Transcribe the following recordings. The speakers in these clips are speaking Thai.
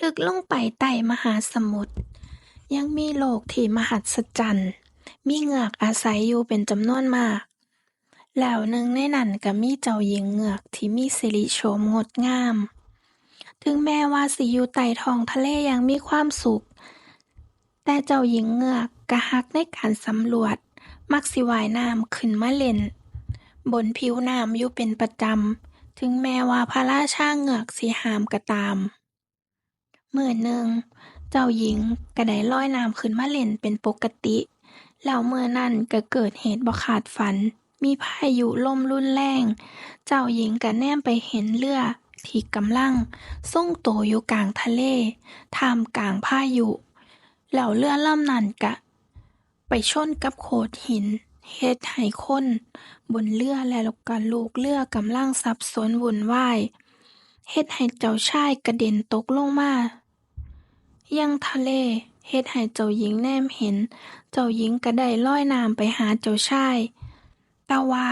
ลึกลงไปใต้มหาสมุทรยังมีโลกที่มหัศจรรย์ มีเงือกอาศัยอยู่เป็นจำนวนมาก แล้วหนึ่งในนั้นก็มีเจ้าหญิงเงือกที่มีสิริโฉมงดงาม ถึงแม้ว่าสิอยู่ใต้ท้องทะเลย่างมีความสุข แต่เจ้าหญิงเงือกก็ฮักในการสำรวจ มักสิวายน้ำขึ้นมาเล่น บนผิวน้ำอยู่เป็นประจำ ถึงแม้ว่าพระราชาเงือกสิหามก็ตาม มื้อหนึ่ง เจ้าหญิงก็ได้ลอยน้ำขึ้นมาเล่นเป็นปกติ แล้วเมื้อนั้นก็เกิดเหตุบ่คาดฝัน มีพายุลมรุนแรง เจ้าหญิงก็แนมไปเห็นเรือที่กำลังทรงโตอยู่กลางทะเลท่ามกลางพายุแล้วเรือลำนั้นก็ไปชนกับโขดหินเฮ็ดให้คนบนเรือและก็ลูกเรือกำลังสับสนวุ่นวายเฮ็ดให้เจ้าชายกระเด็นตกลงมา ยังทะเล เฮ็ดให้เจ้าหญิงแนมเห็น เจ้าหญิงก็ได้ลอยน้ำไปหาเจ้าชาย แต่ว่า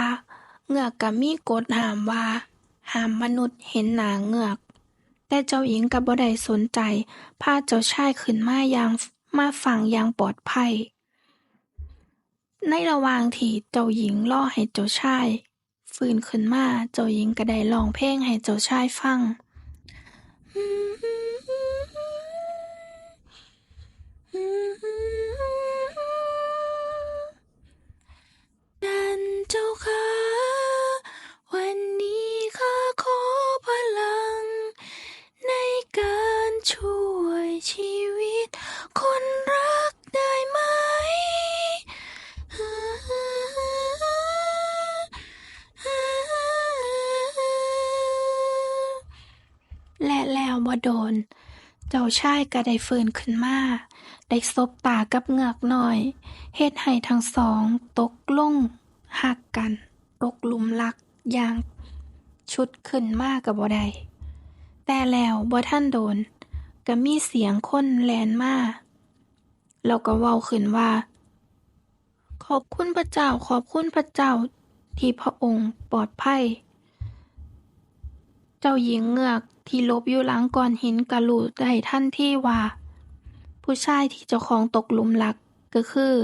เงือกก็มีกฎห้ามว่า ห้ามมนุษย์เห็นหน้าเงือก แต่เจ้าหญิงก็บ่ได้สนใจ พาเจ้าชายขึ้นมาอย่างมาฝั่งอย่างปลอดภัย ในระหว่างที่เจ้าหญิงรอให้เจ้าชายฟื้นขึ้นมา เจ้าหญิงก็ได้ร้องเพลงให้เจ้าชายฟัง บ่โดน เจ้าชายก็ได้ฟื้นขึ้นมา ได้สบตากับเงือกน้อย เฮ็ดให้ทั้งสอง ตกลงฮักกัน ตกหลุมรักอย่างฉุดขึ้นมาก็บ่ได้แต่แล้วบ่ทันโดน ก็มีเสียงคนแลนมาแล้วก็เว้าขึ้นว่า ขอบคุณพระเจ้าขอบคุณพระเจ้าที่พระองค์ปลอดภัย เจ้าหญิงเงือก ที่ลบอยู่หลังก้อนหินก็รู้ได้ทันทีว่า ผู้ชายที่เจ้าของตกหลุมรักก็คือ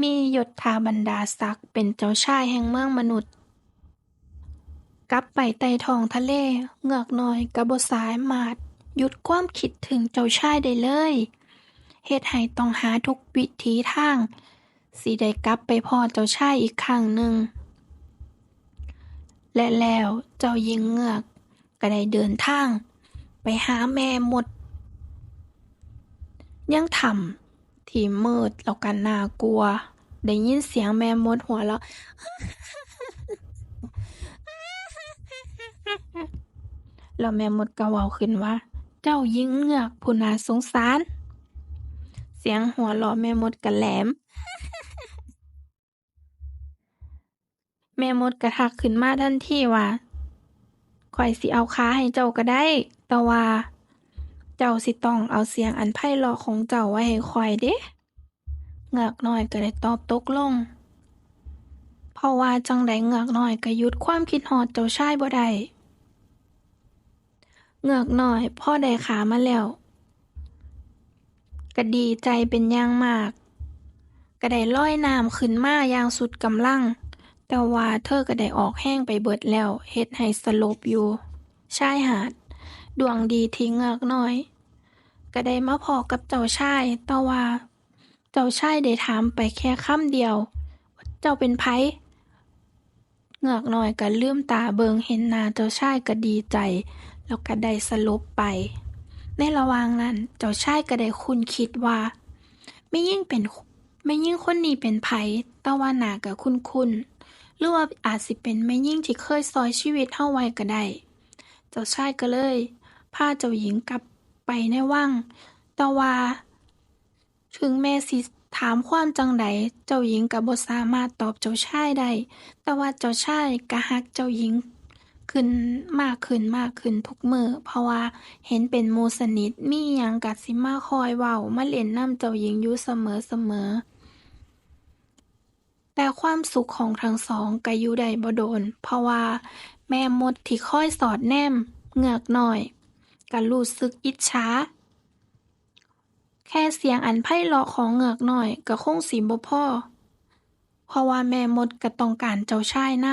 มียศถาบรรดาศักดิ์เป็นเจ้าชายแห่งเมืองมนุษย์ กลับไปใต้ท้องทะเลเงือกน้อยก็บ่สายมารถหยุดความคิดถึงเจ้าชายได้เลยเฮ็ดให้ต้องหาทุกวิถีทาง สิได้กลับไปพ้อเจ้าชายอีกครั้งหนึ่งและแล้วเจ้าหญิงเงือก ก็ได้เดินทาง ไปหาแม่มด ยังถ้ำที่มืดแล้วก็น่ากลัว ได้ยินเสียงแม่มดหัวเราะแล้วแม่มดก็เว้าขึ้นว่า เจ้าหญิงเงือกผู้น่าสงสาร เสียงหัวเราะแม่มดก็แหลม แม่มดก็ทักขึ้นมาทันทีว่า ข้อยสิเอาขาให้เจ้าก็ได้ แต่ว่า เจ้าสิต้องเอาเสียงอันไพเราะของเจ้าไว้ให้ข้อยเดะเงือกน้อยก็ได้ตอบตกลง เพราะว่าจังใดเงือกน้อยก็หยุดความคิดฮอดเจ้าชายบ่ได้เงือกน้อยพ่อได้ขามาแล้วก็ดีใจเป็นอย่างมาก ก็ได้ลอยน้ำขึ้นมาอย่างสุดกำลัง แต่ว่าเธอก็ได้ออกแรงไปเบิดแล้วเฮ็ดให้สลบอยู่ชายหาด ดวงดีที่เงือกน้อย ก็ได้มาพอกับเจ้าชาย แต่ว่า เจ้าชายได้ถามไปแค่คำเดียว เจ้าเป็นไผเงือกน้อยก็ลืมตาเบิงเห็นหน้าเจ้าชายก็ดีใจ แล้วก็ได้สลบไป ในระหว่างนั้นเจ้าชายก็ได้คุ้นคิดว่าแม่หญิงเป็นแม่หญิงคนนี้เป็นไผแต่ว่าหน้าก็คุ้นๆ หรือว่าอาจสิเป็นแม่หญิงที่เคยช่วยชีวิตเราไว้ก็ได้ เจ้าชายก็เลยพาเจ้าหญิงกลับไปในวัง แต่ว่า ถึงแม้สิถามความจังใดเจ้าหญิงก็บ่สามารถตอบเจ้าชายได้ แต่ว่าเจ้าชายก็รักเจ้าหญิง ขึ้นมากขึ้นมากขึ้นทุกมือเพราะว่าเห็นเป็นมูสนิทมีหยังก็สิมาคอยเว้ามาเล่นน้ำเจ้าหญิงอยู่เสมอๆ แต่ความสุขของทั้งสองก็อยู่ได้บ่โดน เพราะว่าแม่มดที่คอยสอดแนมเงือกน้อยก็รู้สึกอิจฉาแค่เสียงอันไพเราะของเงือกน้อยก็คงสิบ่พอเพราะว่าแม่มดก็ต้องการเจ้าชายน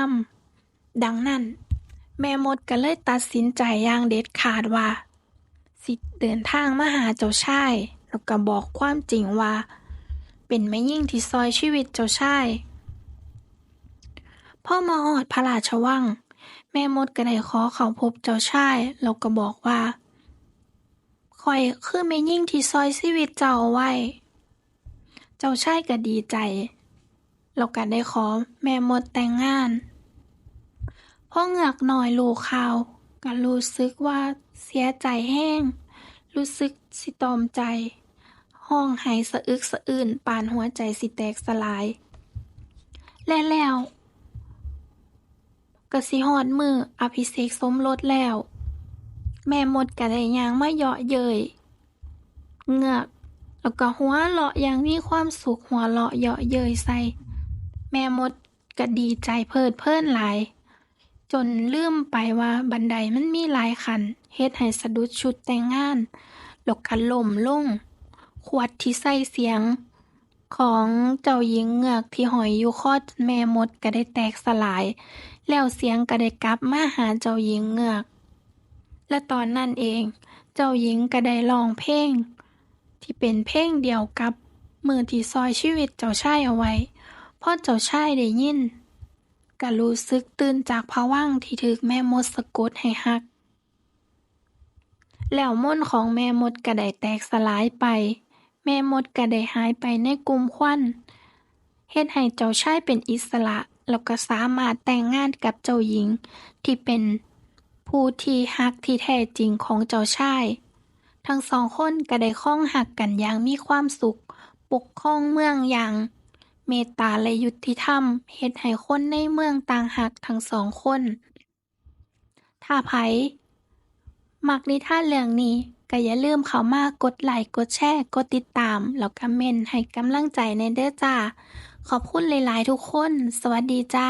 ำดังนั้น แม่มดก็เลยตัดสินใจอย่างเด็ดขาดว่า สิเดินทางมาหาเจ้าชายแล้วก็บอกความจริงว่า เป็นแม่หญิงที่ซอยชีวิตเจ้าชาย พ่อมาฮอดพระราชวัง แม่มดก็ได้ขอเขาพบเจ้าชาย แล้วก็บอกว่าข้อยคือแม่หญิงที่ซอยชีวิตเจ้าไว้ เจ้าชายก็ดีใจ แล้วก็ได้ขอแม่มดแต่งงานพ่อเงือกน้อยรู้ข่าวก็รู้สึกว่าเสียใจแห้ง รู้สึกสิตอมใจ ห้องไห้สะอึกสะอื้นปานหัวใจสิแตกสลาย และแล้ว ก็สิฮอดมืออภิเษกสมรสแล้ว แม่มดก็ได้ยางมาเยาะเย้ยเงือกแล้วก็หัวเราะอย่างมีความสุขหัวเราะเยาะเย้ยใส่ แม่มดก็ดีใจเพิดเพลินหลาย จนลืมไปว่าบันไดมันมีหลายขันเฮ็ดให้สะดุดชุดแต่งงานแล้วก็ล้มลงขวดที่ใส่เสียง ของเจ้าหญิงเงือกที่หอยอยู่คอดแม่มดก็ได้แตกสลาย แล้วเสียงก็ได้กลับมาหาเจ้าหญิงเงือก และตอนนั้นเอง เจ้าหญิงก็ได้ร้องเพลง ที่เป็นเพลงเดียวกับมือที่ซอยชีวิตเจ้าชายเอาไว้พอเจ้าชายได้ยินก็รู้สึกตื่นจากภวังที่ถูกแม่มดสะกดให้รัก แล้วมนของแม่มดก็ได้แตกสลายไป แม่มดก็ได้หายไปในกลุ่มควันเฮ็ดให้เจ้าชายเป็นอิสระ แล้วก็สามารถแต่งงานกับเจ้าหญิง ที่เป็นผู้ที่รักที่แท้จริงของเจ้าชาย ทั้งสองคนก็ได้ครองรักกันอย่างมีความสุข ปกครองเมืองอย่างเมตตาและยุติธรรมเฮ็ดให้คนในเมืองต่างรักทั้งสองคน ถ้าไผมักนิทานเรื่องนี้ก็อย่าลืมเข้ามากดไลค์กดแชร์ กดติดตาม แล้วก็เมนให้กำลังใจแหน่เด้อจ้า ขอบคุณหลายๆทุกคน สวัสดีจ้า